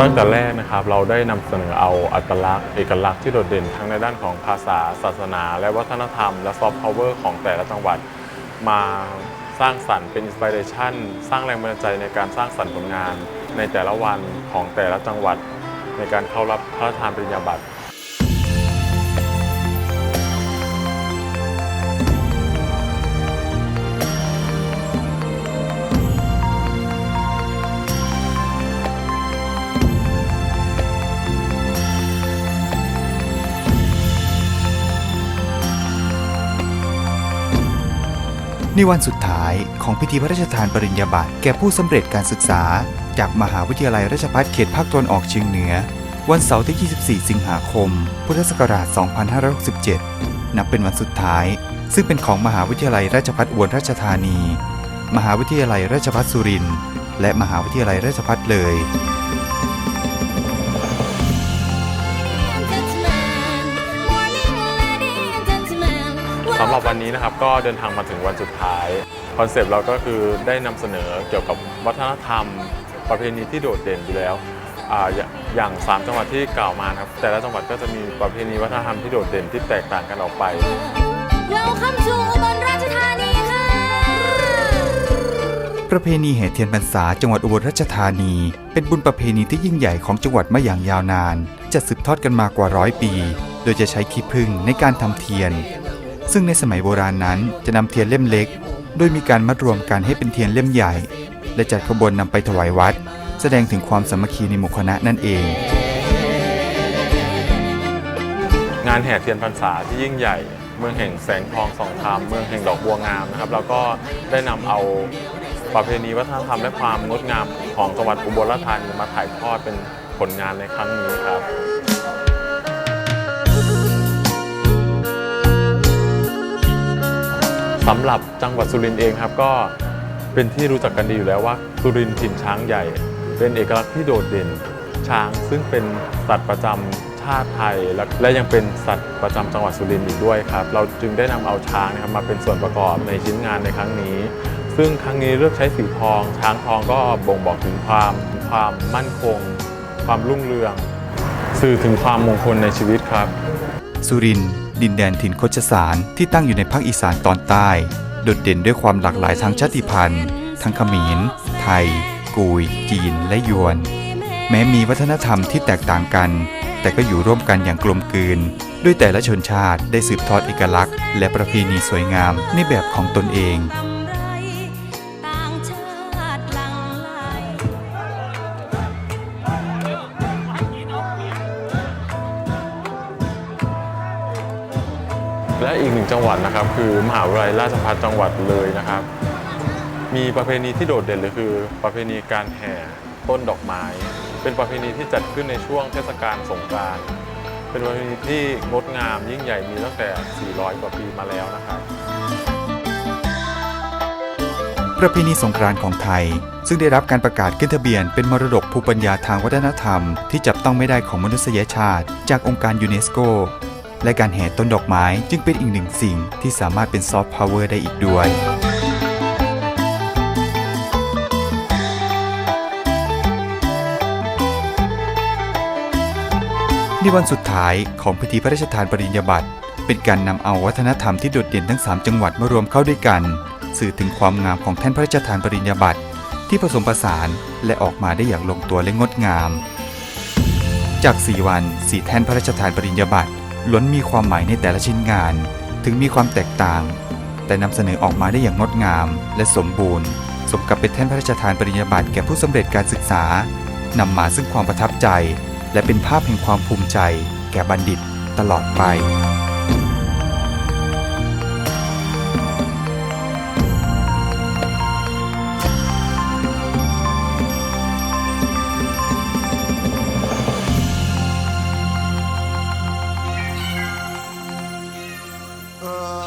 ตั้งแต่แรกนะครับเราได้นำเสนอเอาอัตลักษณ์เอกลักษณ์ที่โดดเด่นทั้งในด้านของภาษา ศาสนา และวัฒนธรรม และซอฟต์พาวเวอร์ของแต่ละจังหวัด มาสร้างสรรค์เป็นอินสปิเรชันสร้างแรงบันดาลใจในการสร้างสรรค์ผลงานในแต่ละวันของแต่ละจังหวัด ในการเข้ารับพระราชทานปริญญาบัตร ในวันสุดท้ายของพิธีพระราชทานปริญญาบัตรแก่ผู้สำเร็จการศึกษา จากมหาวิทยาลัยราชภัฏเขตภาคตะวันออกเฉียงเหนือ วันเสาร์ที่ 24 สิงหาคม พุทธศักราช 2567 นับเป็นวันสุดท้าย ซึ่งเป็นของมหาวิทยาลัยราชภัฏอุบลราชธานี มหาวิทยาลัยราชภัฏสุรินทร์และมหาวิทยาลัยราชภัฏเลย สำหรับวันนี้นะครับก็เดินทางมาถึงวันสุดท้ายคอนเซปต์เราก็คือได้นำเสนอเกี่ยวกับวัฒนธรรม ประเพณีที่โดดเด่นอยู่แล้วอาอย่าอย่าง 3 จังหวัดที่กล่าวมานะครับแต่ละจังหวัดก็จะมีประเพณีวัฒนธรรมที่โดดเด่นที่แตกต่างกันออกไป Welcome to อุบลราชธานีค่ะ ประเพณีแห่เทียนพรรษาจังหวัดอุบลราชธานี เป็นบุญประเพณีที่ยิ่งใหญ่ของจังหวัดมาอย่างยาวนาน จะสืบทอดกันมากว่าร้อยปี โดยจะใช้ขี้ผึ้งในการทำเทียน ซึ่งในสมัยโบราณนั้นจะนำเทียนเล่มเล็ก โดยมีการมัดรวมกันให้เป็นเทียนเล่มใหญ่ และจัดขบวนนำไปถวายวัด แสดงถึงความสามัคคีในหมู่คณะนั่นเอง งานแห่เทียนพรรษาที่ยิ่งใหญ่ เมืองแห่งแสงทองสองธรรมเมืองแห่งดอกบัวงามนะครับแล้วก็ได้นำเอาประเพณีวัฒนธรรมและความงดงามของจังหวัดอุบลราชธานีมาถ่ายทอดเป็นผลงานในครั้งนี้ครับ สำหรับจังหวัดสุรินทร์เองครับก็เป็นที่รู้จักกันดีอยู่แล้วว่าสุรินทร์ถิ่นช้างใหญ่ เป็นเอกลักษณ์ที่โดดเด่น ช้างซึ่งเป็นสัตว์ประจำชาติไทย และและยังเป็นสัตว์ประจำจังหวัดสุรินทร์อีกด้วยครับเราจึงได้นำเอาช้างนะครับมาเป็นส่วนประกอบในชิ้นงานในครั้งนี้ ซึ่งครั้งนี้เลือกใช้สีทอง ช้างทองก็บ่งบอกถึงความความมั่นคง ความรุ่งเรือง สื่อถึงความมงคลในชีวิตครับ สุรินทร์ ดินแดนถิ่นโคชสารที่ตั้งอยู่ในภาคอีสานตอนใต้ โดดเด่นด้วยความหลากหลายทางชาติพันธุ์ ทั้งเขมร ไทย กุย จีน และยวน แม้มีวัฒนธรรมที่แตกต่างกัน แต่ก็อยู่ร่วมกันอย่างกลมกลืน ด้วยแต่ละชนชาติได้สืบทอดเอกลักษณ์ และประเพณีสวยงามในแบบของตนเอง และอีกหนึ่งจังหวัดนะครับ คือมหาวิทยาลัยราชภัฏจังหวัดเลยนะครับ มีประเพณีที่โดดเด่นเลยคือ ประเพณีการแห่ต้นดอกไม้ เป็นประเพณีที่จัดขึ้นในช่วงเทศกาลสงกรานต์เป็นประเพณีที่งดงามยิ่งใหญ่มีตั้งแต่ 400 กว่าปีมาแล้วนะครับ ประเพณีสงกรานต์ของไทย ซึ่งได้รับการประกาศขึ้นทะเบียนเป็นมรดกภูมิปัญญาทางวัฒนธรรม ที่จับต้องไม่ได้ของมนุษยชาติ จากองค์การยูเนสโก และการแห่ต้นดอกไม้จึงเป็นอีกหนึ่งสิ่งที่สามารถเป็นซอฟต์พาวเวอร์ได้อีกด้วยในวันสุดท้ายของพิธีพระราชทานปริญญาบัตรเป็นการนำเอาวัฒนธรรมที่โดดเด่นทั้ง 3 จังหวัดมารวมเข้าด้วยกัน สื่อถึงความงามของแท่นพระราชทานปริญญาบัตรที่ผสมผสานและออกมาได้อย่างลงตัวและงดงาม จาก 4 วัน 4 แท่นพระราชทานปริญญาบัตร ล้วนมีความหมายในแต่ละชิ้นงาน ถึงมีความแตกต่าง แต่นำเสนอออกมาได้อย่างงดงาม และสมบูรณ์ สมกับเป็นแท่นพระราชทานปริญญาบัตรแก่ผู้สำเร็จการศึกษานำมาซึ่งความประทับใจ และเป็นภาพแห่งความภูมิใจ แก่บัณฑิตตลอดไป uh,